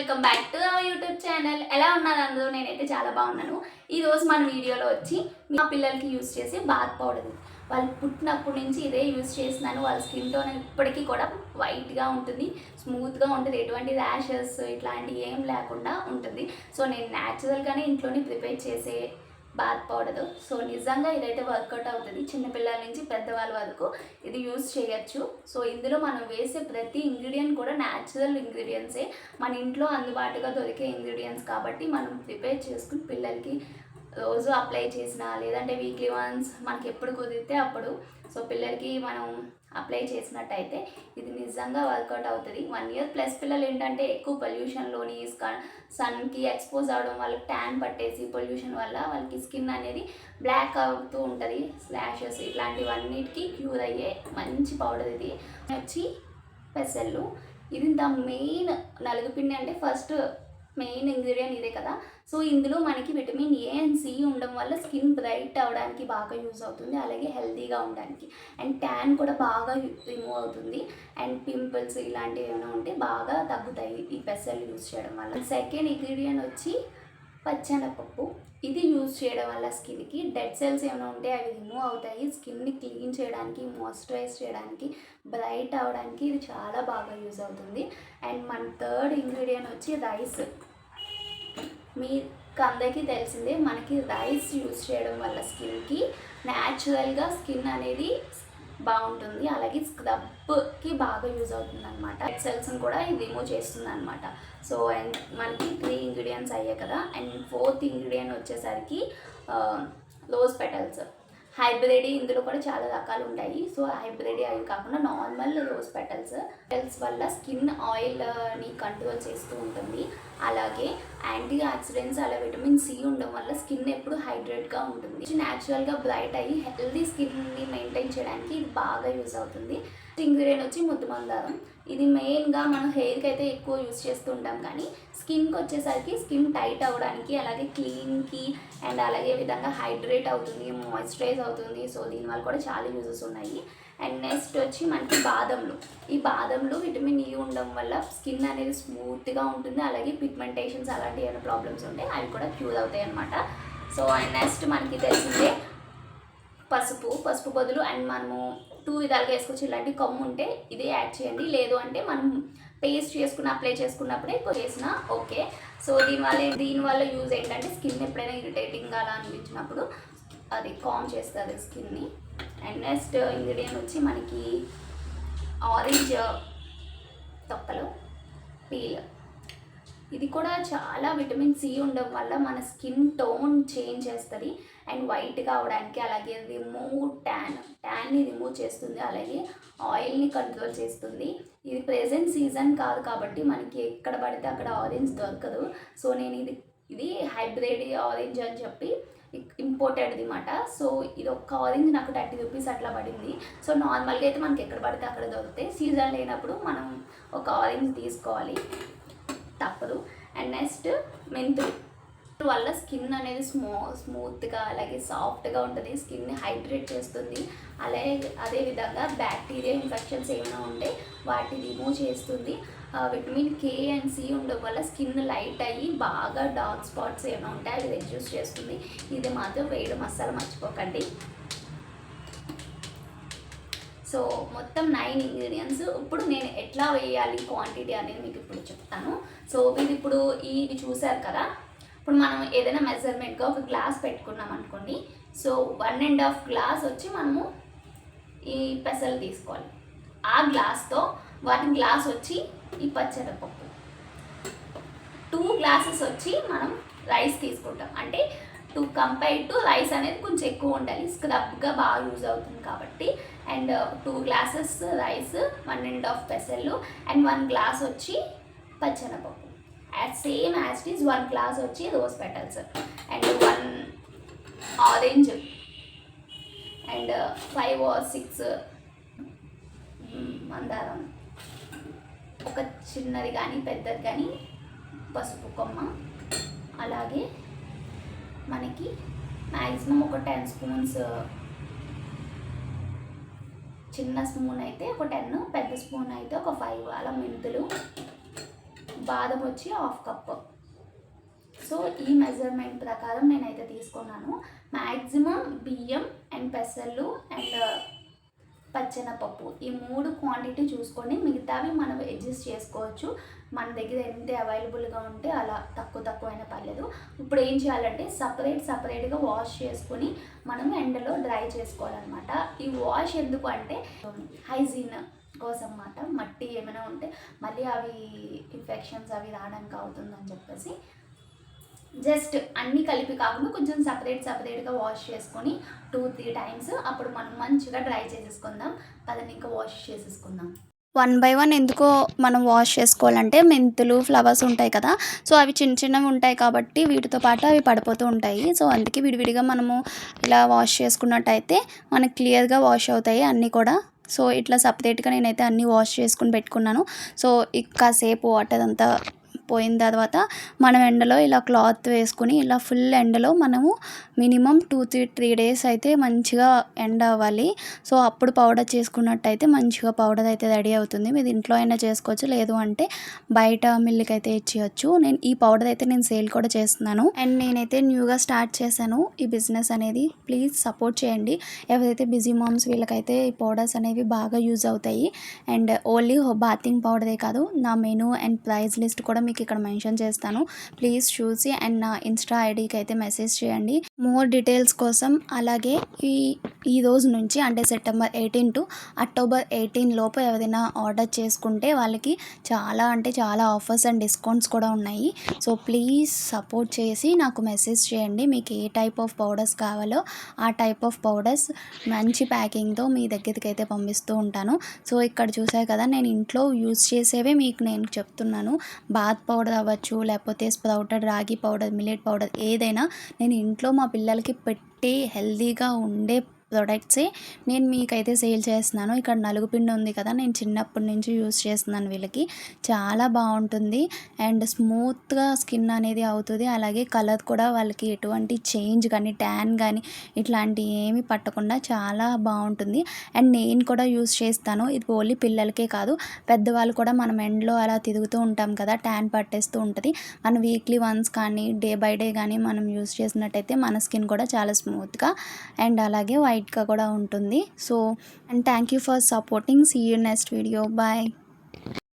Welcome back to our YouTube channel. ఎలా ఉన్నారు అందరూ? నేనైతే చాలా బాగున్నాను. ఈరోజు మన వీడియోలో వచ్చి మా పిల్లలకి యూస్ చేసే బాత్ పౌడర్. వాళ్ళు పుట్టినప్పటి నుంచి ఇదే యూస్ చేస్తున్నాను వాళ్ళ స్కిన్ టోన్ ఇప్పటికీ కూడా వైట్గా ఉంటుంది. స్మూత్గా ఉంటుంది. ఎటువంటి ర్యాషెస్ ఇట్లాంటివి ఏం లేకుండా ఉంటుంది. సో నేను న్యాచురల్గానే ఇంట్లోనే ప్రిపేర్ చేసే బాత్ పౌడర్ సో నిజంగా ఇదైతే వర్కౌట్ అవుతుంది. చిన్నపిల్లల నుంచి పెద్దవాళ్ళ వరకు ఇది యూస్ చేయొచ్చు. సో ఇందులో మనం వేసే ప్రతి ఇంగ్రీడియంట్ కూడా న్యాచురల్ ఇంగ్రీడియంట్సే. మన ఇంట్లో అందుబాటుగా దొరికే ఇంగ్రీడియంట్స్ కాబట్టి మనం ప్రిపేర్ చేసుకుని పిల్లలకి రోజు అప్లై చేసిన లేదంటే వీక్లీ వన్స్ మనకి ఎప్పుడు కుదిరితే అప్పుడు. సో పిల్లలకి మనం అప్లై చేసినట్టయితే ఇది నిజంగా వర్కౌట్ అవుతుంది. వన్ ఇయర్ ప్లస్ పిల్లలు ఏంటంటే ఎక్కువ పొల్యూషన్లోని సన్కి ఎక్స్పోజ్ అవడం వాళ్ళకి ట్యాన్ పట్టేసి పొల్యూషన్ వల్ల వాళ్ళకి స్కిన్ అనేది బ్లాక్ అవుతూ ఉంటుంది. స్లాషెస్ ఇట్లాంటివన్నిటికీ క్యూర్ అయ్యే మంచి పౌడర్ ఇది. వచ్చి పెసళ్ళు ఇది ద మెయిన్ నలుగుపిండి అంటే ఫస్ట్ మెయిన్ ఇంగ్రీడియంట్ ఇదే కదా. సో ఇందులో మనకి విటమిన్ ఏ అండ్ సి ఉండడం వల్ల స్కిన్ బ్రైట్ అవడానికి బాగా యూజ్ అవుతుంది అలాగే హెల్తీగా ఉండడానికి. అండ్ ట్యాన్ కూడా బాగా రిమూవ్ అవుతుంది. అండ్ పింపుల్స్ ఇలాంటివి ఏమైనా ఉంటే బాగా తగ్గుతాయి ఈ పెసలు యూజ్ చేయడం వల్ల. సెకండ్ ఇంగ్రీడియంట్ వచ్చి పచ్చెనపప్పు. ఇది యూజ్ చేయడం వల్ల స్కిన్కి డెడ్ సెల్స్ ఏమైనా ఉంటే అవి రిమూవ్ అవుతాయి. స్కిన్ని క్లీన్ చేయడానికి మాయిశ్చరైజ్ చేయడానికి బ్రైట్ అవడానికి ఇది చాలా బాగా యూజ్ అవుతుంది. అండ్ మన థర్డ్ ఇంగ్రీడియంట్ వచ్చి రైస్. మీకు అందరికీ తెలిసిందే మనకి రైస్ యూజ్ చేయడం వల్ల స్కిన్కి న్యాచురల్గా స్కిన్ అనేది బాగుంటుంది. అలాగే స్క్రబ్కి బాగా యూజ్ అవుతుంది అనమాట సెల్స్ని కూడా ఇది రిమూవ్ చేస్తుంది అనమాట సో అండ్ మనకి త్రీ ఇంగ్రీడియంట్స్ అయ్యాయి కదా అండ్ ఫోర్త్ ఇంగ్రీడియంట్ వచ్చేసరికి రోజ్ పెటల్స్ హైబ్రిడ్ ఇందులో కూడా చాలా రకాలు ఉంటాయి. సో హైబ్రిడ్ అవి కాకుండా నార్మల్ రోజ్ పెటల్స్ పెటల్స్ వల్ల స్కిన్ ఆయిల్ని కంట్రోల్ చేస్తూ ఉంటుంది. అలాగే యాంటీ ఆక్సిడెంట్స్ అలా విటమిన్ సి ఉండడం వల్ల స్కిన్ ఎప్పుడు హైడ్రేట్గా ఉంటుంది. న్యాచురల్గా బ్రైట్ అయ్యి హెల్దీ స్కిన్ని మెయింటైన్ చేయడానికి ఇది బాగా యూజ్ అవుతుంది. ఇంగ్రీడియంట్ వచ్చి ముద్దు మందారం. ఇది మెయిన్గా మనం హెయిర్కి అయితే ఎక్కువ యూజ్ చేస్తూ ఉంటాం కానీ స్కిన్కి వచ్చేసరికి స్కిన్ టైట్ అవ్వడానికి అలాగే క్లీన్కి అండ్ అలాగే విధంగా హైడ్రేట్ అవుతుంది మాయిశ్చరైజ్ అవుతుంది అవుతుంది. సో దీనివల్ల కూడా చాలా యూజెస్ ఉన్నాయి. అండ్ నెక్స్ట్ వచ్చి మనకి బాదంలు. ఈ బాదంలు విటమిన్ ఈ ఉండడం వల్ల స్కిన్ అనేది స్మూత్గా ఉంటుంది. అలాగే పిగ్మెంటేషన్స్ అలాంటి ఏమైనా ప్రాబ్లమ్స్ ఉంటే అవి కూడా క్యూర్ అవుతాయి అనమాట సో అండ్ నెక్స్ట్ మనకి తెలిసిందే పసుపు. పసుపు బదులు అండ్ మనము టూ విధాలుగా వేసుకోవచ్చు. ఇలాంటి కమ్ము ఉంటే ఇదే యాడ్ చేయండి. లేదు అంటే మనం పేస్ట్ చేసుకుని అప్లై చేసుకున్నప్పుడే చేసిన ఓకే. సో దీనివల్ల దీనివల్ల యూజ్ ఏంటంటే స్కిన్ ఎప్పుడైనా ఇరిటేటింగ్ అలా అనిపించినప్పుడు అది కామ్ చేస్తుంది స్కిన్ని. అండ్ నెక్స్ట్ ఇంగ్రీడియంట్ వచ్చి మనకి ఆరెంజ్ తొక్కలు పీల్ ఇది కూడా చాలా విటమిన్ సి ఉండడం వల్ల మన స్కిన్ టోన్ చేంజ్ చేస్తుంది. అండ్ వైట్గా అవడానికి అలాగే రిమూవ్ ట్యాన్ ట్యాన్ని రిమూవ్ చేస్తుంది. అలాగే ఆయిల్ని కంట్రోల్ చేస్తుంది. ఇది ప్రెజెంట్ సీజన్ కాదు కాబట్టి మనకి ఎక్కడ పడితే అక్కడ ఆరెంజ్ దొరకదు. సో నేను ఇది ఇది హైబ్రిడ్ ఆరెంజ్ అని చెప్పి ఇంపోర్టెడ్ అనమాట సో ఇది ఒక్క ఆరెంజ్ నాకు థర్టీ రూపీస్ అట్లా పడింది. సో నార్మల్గా అయితే మనకి ఎక్కడ పడితే అక్కడ దొరుకుతాయి. సీజన్ లేనప్పుడు మనం ఒక ఆరెంజ్ తీసుకోవాలి. తప్పదు. అండ్ నెక్స్ట్ మెంతులు. వల్ల స్కిన్ అనేది స్మూ స్మూత్గా అలాగే సాఫ్ట్గా ఉంటుంది. స్కిన్ని హైడ్రేట్ చేస్తుంది. అలాగే అదేవిధంగా బ్యాక్టీరియా ఇన్ఫెక్షన్స్ ఏమైనా ఉంటే వాటిని రిమూవ్ చేస్తుంది. విటమిన్ కే అండ్ సి ఉండడం వల్ల స్కిన్ లైట్ అయ్యి బాగా డార్క్ స్పాట్స్ ఏమైనా ఉంటే అవి రెడ్యూస్ చేస్తుంది. ఇది మాత్రం వేయడం అస్సలు మర్చిపోకండి. సో మొత్తం నైన్ ఇంగ్రీడియంట్స్ ఇప్పుడు నేను ఎట్లా వేయాలి క్వాంటిటీ అనేది మీకు ఇప్పుడు చెప్తాను. సో ఇది ఇప్పుడు ఇవి చూసారు కదా? ఇప్పుడు మనం ఏదైనా మెజర్మెంట్గా ఒక గ్లాస్ పెట్టుకున్నాం అనుకోండి. So one and half glass వచ్చి మనము ఈ పెసలు తీసుకోవాలి. ఆ గ్లాస్తో వన్ గ్లాస్ వచ్చి ఈ పచ్చడపప్పు. టూ గ్లాసెస్ వచ్చి మనం రైస్ తీసుకుంటాం. అంటే టు కంపేర్ టు రైస్ అనేది కొంచెం ఎక్కువ ఉండాలి. స్క్రబ్గా బాగా యూజ్ అవుతుంది కాబట్టి. And two glasses rice one and half పెసలు అండ్ వన్ గ్లాస్ వచ్చి పచ్చనపప్పు as same as is one glass వచ్చి rose petals and one orange and five or six మందారం. ఒక చిన్నది కానీ పెద్దది కానీ పసుపు కొమ్మ. అలాగే మనకి మ్యాక్సిమం ఒక టెన్ స్పూన్స్ uh, చిన్న స్పూన్ అయితే ఒక టెన్ పెద్ద స్పూన్ అయితే ఒక ఫైవ్ అలా మెంతులు. బాదం వచ్చి హాఫ్ కప్. సో ఈ మెజర్మెంట్ ప్రకారం నేనైతే తీసుకున్నాను. మ్యాక్సిమం బియ్యం అండ్ పెసర్లు అండ్ uh, పచ్చెనపప్పు. ఈ మూడు క్వాంటిటీ చూసుకొని మిగతావి మనం అడ్జస్ట్ చేసుకోవచ్చు. మన దగ్గర ఎంత అవైలబుల్గా ఉంటే అలా తక్కువ తక్కువైనా పర్లేదు. ఇప్పుడు ఏం చేయాలంటే సపరేట్ సపరేట్గా వాష్ చేసుకొని మనం ఎండలో డ్రై చేసుకోవాలన్నమాట. ఈ వాష్ ఎందుకు అంటే హైజీన్ కోసం మాట మట్టి ఏమైనా ఉంటే మళ్ళీ అవి ఇన్ఫెక్షన్స్ అవి రావడానికి అవుతుందని చెప్పేసి జస్ట్ అన్నీ కలిపి కాకుండా కొంచెం సపరేట్ సపరేట్గా వాష్ చేసుకొని టూ త్రీ టైమ్స్ అప్పుడు మనం మంచిగా డ్రై చేసేసుకుందాం. పదని ఇంకా వాష్ చేసేసుకుందాం. వన్ బై వన్ ఎందుకో మనం వాష్ చేసుకోవాలంటే మెంతులు ఫ్లవర్స్ ఉంటాయి కదా. సో అవి చిన్న చిన్నవి ఉంటాయి కాబట్టి వీటితో పాటు అవి పడిపోతూ ఉంటాయి. సో అందుకే విడివిడిగా మనము ఇలా వాష్ చేసుకున్నట్టయితే మనకి క్లియర్గా వాష్ అవుతాయి అన్నీ కూడా. సో ఇట్లా సపరేట్గా నేనైతే అన్నీ వాష్ చేసుకుని పెట్టుకున్నాను. సో ఇక కాసేపు వాటర్ అంతా పోయిన తర్వాత మనం ఎండలో ఇలా క్లాత్ వేసుకుని ఇలా ఫుల్ ఎండలో మనము minimum two three three days అయితే మంచిగా ఎండ అవ్వాలి. సో అప్పుడు పౌడర్ చేసుకున్నట్టయితే మంచిగా పౌడర్ అయితే రెడీ అవుతుంది. మీరు ఇంట్లో అయినా చేసుకోవచ్చు లేదు అంటే బయట మిల్లుకి అయితే ఇచ్చేయచ్చు. నేను ఈ పౌడర్ అయితే నేను సేల్ కూడా చేస్తున్నాను. అండ్ నేనైతే న్యూగా స్టార్ట్ చేశాను ఈ బిజినెస్ అనేది. ప్లీజ్ సపోర్ట్ చేయండి. ఎవరైతే బిజీ మామ్స్ వీళ్ళకైతే ఈ పౌడర్స్ అనేవి బాగా యూజ్ అవుతాయి. అండ్ ఓన్లీ బాతింగ్ పౌడరే కాదు నా మెనూ అండ్ ప్రైస్ లిస్ట్ కూడా మీకు ఇక్కడ మెన్షన్ చేస్తాను. ప్లీజ్ చూసి అండ్ నా ఇన్స్టా ఐడికి అయితే మెసేజ్ చేయండి. మోర్ డీటెయిల్స్ కోసం అలాగే ఈ ఈ రోజు నుంచి అంటే September eighteen to October eighteen లోపు ఏదైనా ఆర్డర్ చేసుకుంటే వాళ్ళకి చాలా అంటే చాలా ఆఫర్స్ అండ్ డిస్కౌంట్స్ కూడా ఉన్నాయి. సో ప్లీజ్ సపోర్ట్ చేసి నాకు మెసేజ్ చేయండి. మీకు ఏ టైప్ ఆఫ్ పౌడర్స్ కావాలో ఆ టైప్ ఆఫ్ పౌడర్స్ మంచి ప్యాకింగ్తో మీ దగ్గరికి అయితే పంపిస్తూ ఉంటాను. సో ఇక్కడ చూసారు కదా నేను ఇంట్లో యూజ్ చేసేవే మీకు నేను చెప్తున్నాను. బాత్ పౌడర్ అవ్వచ్చు లేకపోతే స్ప్రౌటెడ్ రాగి పౌడర్ మిల్లెట్ పౌడర్ ఏదైనా నేను ఇంట్లో మా పిల్లలకి పెట్టి హెల్తీగా ఉండే ప్రొడక్ట్సే. నేను మీకైతే సేల్ చేస్తున్నాను. ఇక్కడ నలుగు పిండి ఉంది కదా నేను చిన్నప్పటి నుంచి యూస్ చేస్తున్నాను వీళ్ళకి. చాలా బాగుంటుంది. అండ్ స్మూత్గా స్కిన్ అనేది అవుతుంది. అలాగే కలర్ కూడా వాళ్ళకి ఎటువంటి చేంజ్ కానీ ట్యాన్ కానీ ఇట్లాంటి ఏమి పట్టకుండా చాలా బాగుంటుంది. అండ్ నేను కూడా యూస్ చేస్తాను. ఇది ఓన్లీ పిల్లలకే కాదు పెద్దవాళ్ళు కూడా మనం ఎండ్లో అలా తిరుగుతూ ఉంటాం కదా ట్యాన్ పట్టేస్తూ ఉంటుంది. మనం వీక్లీ వన్స్ కానీ డే బై డే కానీ మనం యూస్ చేసినట్టయితే మన స్కిన్ కూడా చాలా స్మూత్గా అండ్ అలాగే వైట్ వైట్గా కూడా ఉంటుంది. So and thank you for supporting. See you next video. Bye.